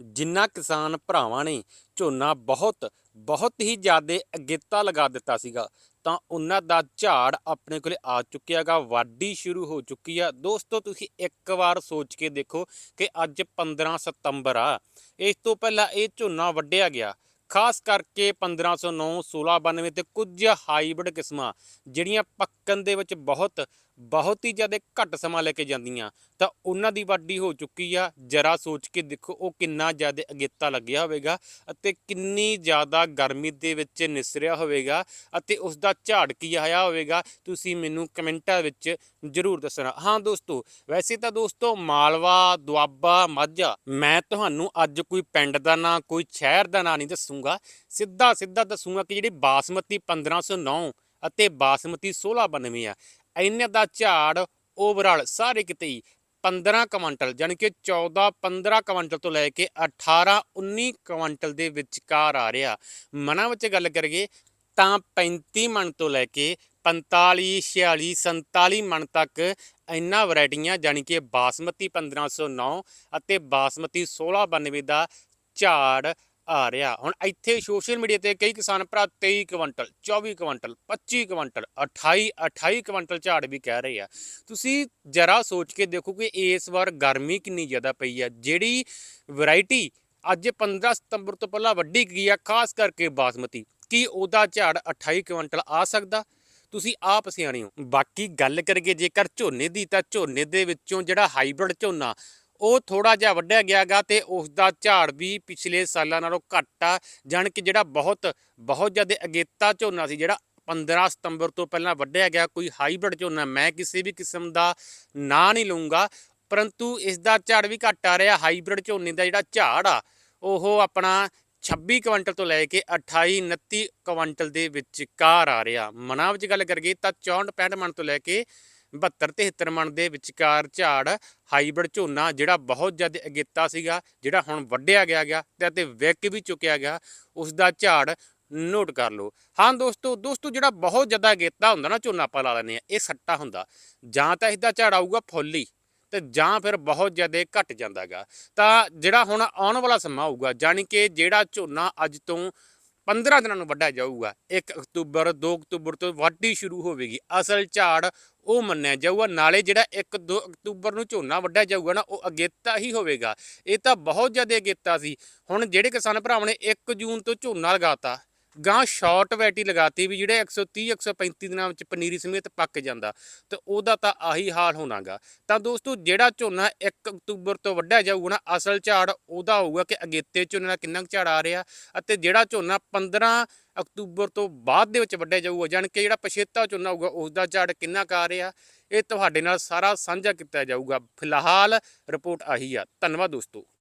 ਜਿਨ੍ਹਾਂ ਕਿਸਾਨ ਭਰਾਵਾਂ ਨੇ ਝੋਨਾ ਬਹੁਤ ਬਹੁਤ ਹੀ ਜ਼ਿਆਦਾ ਅਗੇਤਾ ਲਗਾ ਦਿੱਤਾ ਸੀਗਾ, ਤਾਂ ਉਹਨਾਂ ਦਾ ਝਾੜ ਆਪਣੇ ਕੋਲੇ ਆ ਚੁੱਕਿਆਗਾ ਵਾਢੀ ਸ਼ੁਰੂ ਹੋ ਚੁੱਕੀ ਆ। ਦੋਸਤੋ, ਤੁਸੀਂ ਇੱਕ ਵਾਰ ਸੋਚ ਕੇ ਦੇਖੋ ਕਿ ਅੱਜ 15 ਸਤੰਬਰ ਆ। ਇਸ ਤੋਂ ਪਹਿਲਾਂ ਇਹ ਝੋਨਾ ਵੱਢਿਆ ਗਿਆ। ਖਾਸ ਕਰਕੇ 1509 1692 ਤੇ ਕੁਝ ਹਾਈਬ੍ਰਿਡ ਕਿਸਮਾਂ, ਜਿਹੜੀਆਂ ਪੱਕਣ ਦੇ ਵਿੱਚ ਬਹੁਤ ਬਹੁਤ ਹੀ ਜ਼ਿਆਦਾ ਘੱਟ ਸਮਾਂ ਲੈ ਕੇ ਜਾਂਦੀਆਂ। ਤਾਂ ਉਹਨਾਂ ਦੀ ਵਾਢੀ ਹੋ ਚੁੱਕੀ ਆ। ਜਰਾ ਸੋਚ ਕੇ ਦੇਖੋ, ਉਹ ਕਿੰਨਾ ਜ਼ਿਆਦਾ ਅਗੇਤਾ ਲੱਗਿਆ ਹੋਵੇਗਾ ਅਤੇ ਕਿੰਨੀ ਜ਼ਿਆਦਾ ਗਰਮੀ ਦੇ ਵਿੱਚ ਨਿਸਰਿਆ ਹੋਵੇਗਾ ਅਤੇ ਉਸ ਦਾ ਝਾੜ ਕੀ ਆਇਆ ਹੋਵੇਗਾ, ਤੁਸੀਂ ਮੈਨੂੰ ਕਮੈਂਟਾਂ ਵਿੱਚ ਜ਼ਰੂਰ ਦੱਸਣਾ। ਹਾਂ ਦੋਸਤੋ, ਵੈਸੇ ਤਾਂ ਦੋਸਤੋ, ਮਾਲਵਾ, ਦੁਆਬਾ, ਮਾਝਾ, ਮੈਂ ਤੁਹਾਨੂੰ ਅੱਜ ਕੋਈ ਪਿੰਡ ਦਾ ਨਾਂ, ਕੋਈ ਸ਼ਹਿਰ ਦਾ ਨਾਂ ਨਹੀਂ ਦੱਸੂਗਾ। ਸਿੱਧਾ ਸਿੱਧਾ ਦੱਸੂਗਾ ਕਿ ਜਿਹੜੀ ਬਾਸਮਤੀ 1509 ਅਤੇ ਬਾਸਮਤੀ 1692 ਆ ਇਹਨਾਂ ਦਾ ਝਾੜ ਓਵਰਆਲ ਸਾਰੇ ਕਿਤੇ ਹੀ 15 ਕੁਇੰਟਲ ਯਾਨੀ ਕਿ 14 15 ਕੁਇੰਟਲ ਤੋਂ ਲੈ ਕੇ 18 19 ਕੁਇੰਟਲ ਦੇ ਵਿਚਕਾਰ ਆ ਰਿਹਾ। ਮਨਾਂ ਵਿੱਚ ਗੱਲ ਕਰੀਏ ਤਾਂ 35 ਮਣ ਤੋਂ ਲੈ ਕੇ 45 46 47 ਮਣ ਤੱਕ ਇੰਨਾ ਵੈਰਾਈਟੀਆਂ ਯਾਨੀ ਕਿ ਬਾਸਮਤੀ 1509 ਅਤੇ ਬਾਸਮਤੀ 1692 ਦਾ ਝਾੜ ਆ ਰਿਹਾ। ਹੁਣ ਇੱਥੇ ਸੋਸ਼ਲ ਮੀਡੀਆ ਤੇ ਕਈ ਕਿਸਾਨ ਭਰਾ 23 ਕੁਇੰਟਲ 24 ਕੁਇੰਟਲ 25 ਕੁਇੰਟਲ 28 28 ਕੁਇੰਟਲ ਝਾੜ ਵੀ ਕਹਿ ਰਹੇ ਆ। ਤੁਸੀਂ ਜਰਾ ਸੋਚ ਕੇ ਦੇਖੋ ਕਿ ਇਸ ਵਾਰ ਗਰਮੀ ਕਿੰਨੀ ਜ਼ਿਆਦਾ ਪਈ ਆ। ਜਿਹੜੀ ਵੈਰਾਈਟੀ ਅੱਜ 15 ਸਤੰਬਰ ਤੋਂ ਪਹਿਲਾਂ ਵੱਢੀ ਗਈ ਆ, ਖਾਸ ਕਰਕੇ ਬਾਸਮਤੀ। ਕੀ ਉਹਦਾ ਝਾੜ 28 ਕੁਇੰਟਲ ਆ ਸਕਦਾ? ਤੁਸੀਂ ਆਪ ਸਿਆਣੇ ਹੋ। ਬਾਕੀ ਗੱਲ ਕਰੀਏ ਜੇਕਰ ਝੋਨੇ ਦੀ ਤਾਂ ਝੋਨੇ ਦੇ ਵਿੱਚੋਂ ਜਿਹੜਾ ਹਾਈਬ੍ਰਿਡ ਝੋਨਾ ਉਹ ਥੋੜਾ ਜਿਹਾ ਵੱਢਿਆ ਗਿਆਗਾ ਤੇ ਉਸ ਦਾ ਝਾੜ ਵੀ ਪਿਛਲੇ ਸਾਲਾਂ ਨਾਲੋਂ ਘੱਟ ਆ, ਜਾਣ ਕਿ ਜਿਹੜਾ ਬਹੁਤ ਬਹੁਤ ਜ਼ਿਆਦਾ ਅਗੇਤਾ ਝੋਨਾ ਸੀ, ਜਿਹੜਾ 15 ਸਤੰਬਰ ਤੋਂ ਪਹਿਲਾਂ ਵੱਢਿਆ ਗਿਆ, ਕੋਈ ਹਾਈਬ੍ਰਿਡ ਝੋਨਾ, ਮੈਂ ਕਿਸੇ ਵੀ ਕਿਸਮ ਦਾ ਨਾਂ ਨਹੀਂ ਲਊਂਗਾ, ਪਰੰਤੂ ਇਸ ਦਾ ਝਾੜ ਵੀ ਘੱਟ ਆ ਰਿਹਾ, ਹਾਈਬ੍ਰਿਡ ਝੋਨੇ ਦਾ ਜਿਹੜਾ ਝਾੜ ਆ, ਉਹ ਆਪਣਾ 26 ਕੁਇੰਟਲ ਤੋਂ ਲੈ ਕੇ 28 29 ਕੁਇੰਟਲ ਦੇ ਵਿਚਕਾਰ ਆ ਰਿਹਾ। ਮਨਾਂ ਵਿੱਚ ਗੱਲ ਕਰੀਏ ਤਾਂ 64 65 ਮਣ ਤੋਂ ਲੈ ਕੇ 72 73 ਮਣ ਦੇ ਵਿਚਕਾਰ ਝਾੜ ਹਾਈਬ੍ਰਿਡ ਝੋਨਾ ਜਿਹੜਾ ਬਹੁਤ ਜ਼ਿਆਦਾ ਅਗੇਤਾ ਸੀਗਾ, ਜਿਹੜਾ ਹੁਣ ਵੱਢਿਆ ਗਿਆ ਗਿਆ ਤੇ ਅਤੇ ਵਿਕ ਵੀ ਚੁੱਕਿਆ ਗਿਆ ਉਸ ਦਾ ਝਾੜ ਨੋਟ ਕਰ ਲਓ। ਹਾਂ ਦੋਸਤੋ ਦੋਸਤੋ ਜਿਹੜਾ ਬਹੁਤ ਜ਼ਿਆਦਾ ਅਗੇਤਾ ਹੁੰਦਾ ਨਾ, ਝੋਨਾ ਆਪਾਂ ਲਾ ਲੈਂਦੇ ਆ ਇਹ ਸੱਟਾ ਹੁੰਦਾ। ਜਾਂ ਤਾਂ ਇਸ ਦਾ ਝਾੜ ਆਊਗਾ ਫੁੱਲ ਹੀ ਤੇ ਜਾਂ ਫਿਰ ਬਹੁਤ ਜ਼ਿਆਦਾ ਘਟ ਜਾਂਦਾਗਾ। ਤਾਂ ਜਿਹੜਾ ਹੁਣ ਆਉਣ ਵਾਲਾ ਸਮਾਂ ਆਊਗਾ, ਜਾਣੀ ਕਿ ਜਿਹੜਾ ਝੋਨਾ ਅੱਜ ਤੋਂ 15 ਦਿਨਾਂ ਨੂੰ ਵੱਢਿਆ ਜਾਊਗਾ। 1 ਅਕਤੂਬਰ 2 ਅਕਤੂਬਰ ਤੋਂ ਵਾਢੀ ਸ਼ੁਰੂ ਹੋਵੇਗੀ। ਅਸਲ ਝਾੜ ਉਹ ਮੰਨਿਆ ਜਾਊਗਾ। ਨਾਲੇ ਜਿਹੜਾ 1 2 ਅਕਤੂਬਰ ਨੂੰ ਝੋਨਾ ਵੱਢਿਆ ਜਾਊਗਾ ਨਾ, ਉਹ ਅਗੇਤਾ ਹੀ ਹੋਵੇਗਾ। ਇਹ ਤਾਂ ਬਹੁਤ ਜ਼ਿਆਦਾ ਅਗੇਤਾ ਸੀ। ਹੁਣ ਜਿਹੜੇ ਕਿਸਾਨ ਭਰਾਵਾਂ ਨੇ 1 ਜੂਨ ਤੋਂ ਝੋਨਾ ਲਗਾਤਾ ਗਾਂ ਸ਼ਾਰਟ ਵੈਟੀ ਲਗਾਤੀ ਵੀ ਜਿਹੜੇ 130 135 ਦਿਨਾਂ ਵਿੱਚ ਪਨੀਰੀ ਸਮੇਤ ਪੱਕ ਜਾਂਦਾ, ਤੇ ਉਹਦਾ ਤਾਂ ਆਹੀ ਹਾਲ ਹੋਣਾਗਾ। ਤਾਂ ਦੋਸਤੋ, ਜਿਹੜਾ ਝੋਨਾ 1 ਅਕਤੂਬਰ ਤੋਂ ਵੱਢਿਆ ਜਾਊਗਾ ਨਾ, ਅਸਲ ਝਾੜ ਉਹਦਾ ਹੋਊਗਾ ਕਿ ਅਗੇਤੇ ਝੋਨੇ ਦਾ ਕਿੰਨਾ ਕੁ ਝਾੜ ਆ ਰਿਹਾ, ਅਤੇ ਜਿਹੜਾ ਝੋਨਾ 15 ਅਕਤੂਬਰ ਤੋਂ ਬਾਅਦ ਦੇ ਵਿੱਚ ਵੱਢਿਆ ਜਾਊਗਾ, ਜਾਣੀ ਕਿ ਜਿਹੜਾ ਪਛੇਤਾ ਝੋਨਾ ਹੋਊਗਾ ਉਸ ਦਾ ਝਾੜ ਕਿੰਨਾ ਕੁ ਆ ਰਿਹਾ, ਇਹ ਤੁਹਾਡੇ ਨਾਲ ਸਾਰਾ ਸਾਂਝਾ ਕੀਤਾ ਜਾਊਗਾ। ਫਿਲਹਾਲ ਰਿਪੋਰਟ ਆਹੀ ਆ। ਧੰਨਵਾਦ ਦੋਸਤੋ।